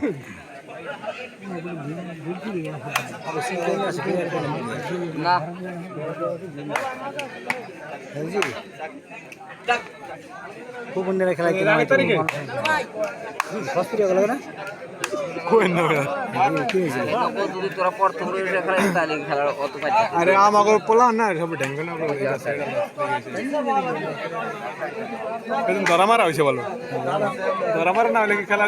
Thank you. খুব অন্যেরা খেলা হসপিটাল গেল না আরে আমাকে পোলা না সব ঢেঙ্গে না ধরা মারা হয়েছে বলো। ধরা মারা না হলে কি খেলা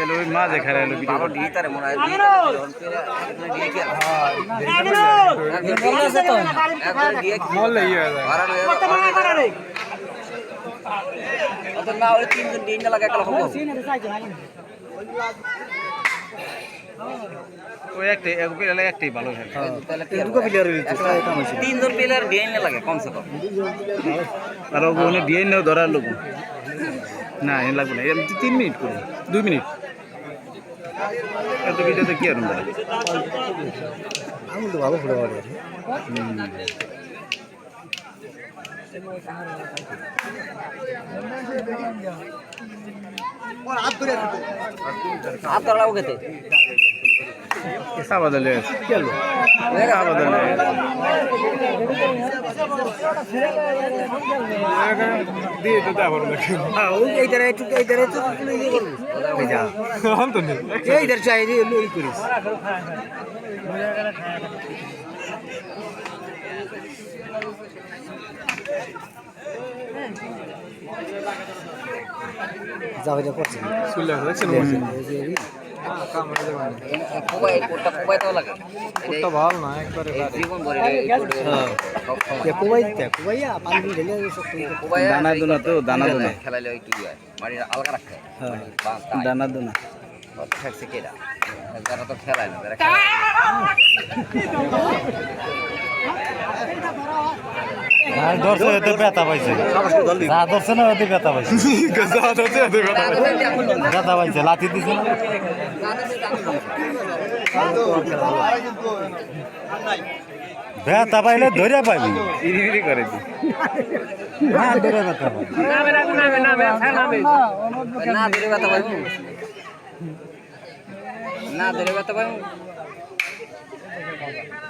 এলো মাঝে খেলা এলো ভালো দিয়ে তারে মনে হয় মরলে ইয়ে হয়ে যায়। না হলে তিনজন দিন না লাগে হবে ওই একটাই এক পেলে একটাই ভালো খেলে। তাহলে দুটো প্লেয়ার রয়েছে। তিনজন প্লেয়ার দিন না লাগে কমসে কম। আর দিয়ে নেও ধরার লোক। না এ লাগবে না। তিন মিনিট করি। দুই মিনিট এত ভিডিওতে কি আর আমি তো ভালো ফুটবল হাত ধরাও খেতে সাবাদলে কি হলো? সাবাদলে দিয়ে তো তারপর হ্যাঁ ওই এইটারে একটু এইটারে তো ইয়ে করবি যা। অন্তনি এইটার চাই রে ওই করিস। যাবে যা করছি। সুলে দেখছেন কোবাই কোটা কোবাই তো লাগে কোটটা ভালো না একবারে এই জীবন ভরে কুবাই কুবাইয়া পানি ঢেলে সব কোবাই দানা দুনা তো দানা দুনা। খেলালে একটু ইয়ে মানে আলগা রাখতে হ্যাঁ। দানা দুনা। কত থাকছে কেডা যারা তো! খেলায় না। খেলায় ধরছে ওতে ব্যথা পাইছে। যা ধরছে না, ওতে ব্যথা পাইছে। ব্যথা পাইছে লাঠি দিছে না? ব্যথা পাইলে ধরে পাইবি। ইরি ইরি করে দি না ধরে ব্যথা পাইবি। না ধরে ব্যথা না ব্যথা লইলা আর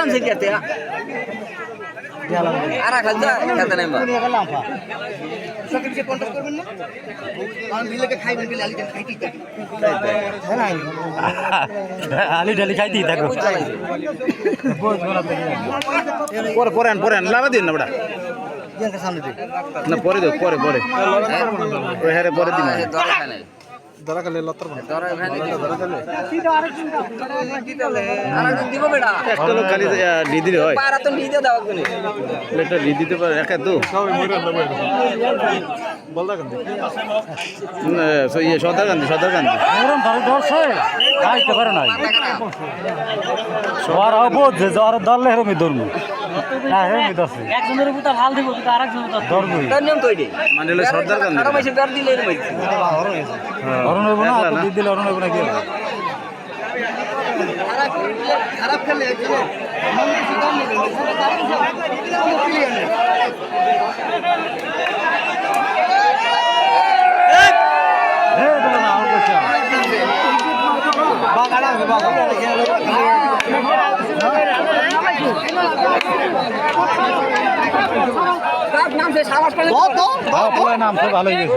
আমি খের আলি ডালি খাইতেই থাকবে পরে পরে আন পরে আন দিন না না পরে দেখ পরে পরে হ্যাঁ পরে দিন ধরা একটা লোক খালি ডি হয়। পারা তো নিতে দাও কোনে একটা ডি পারে একা তো। ইয়ে ধরে ধরছে। খাইতে পারে সবার বোঝে যে ধরলে হেরমি ধরছে একজনের উপর হাল দিব কিন্তু আরেকজনের ধরবো তার নিয়ম তো এটাই মানে হলো সর্দার গান্ধী আরও বেশি দর দিলে এরকম অরুণ হইব না একলা না? দিলে অরুণ হইব না কি হবে? এ, দিলো না, আমার কাছে আয়। নাম সে সাবাস করে হ্যাঁ, বল নাম তো ভালোই গেছে।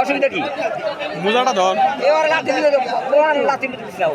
অসুবিধা কি বুঝাটা ধর এবার লাঠি দিলে লাঠি দিতে দাও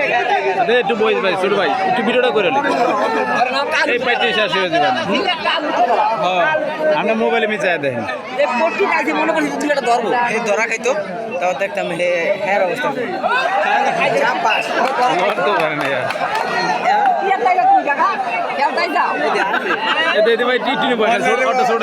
একটু বই ভাই ছোট ভাই একটু ভিডিওটা করে নি। এই পাইতে শেষ হয়ে যাবে। হ্যাঁ আমরা মোবাইলে মিচাই দেখেন মনে করছি তুই এটা ধরবো এই ধরা খাইতো তাও দেখতাম হে হ্যাঁ অবস্থা। চাপাস। ধরতে পারে না ইয়ার যাও এ দে ভাই টি টি বসে ছোট ছোট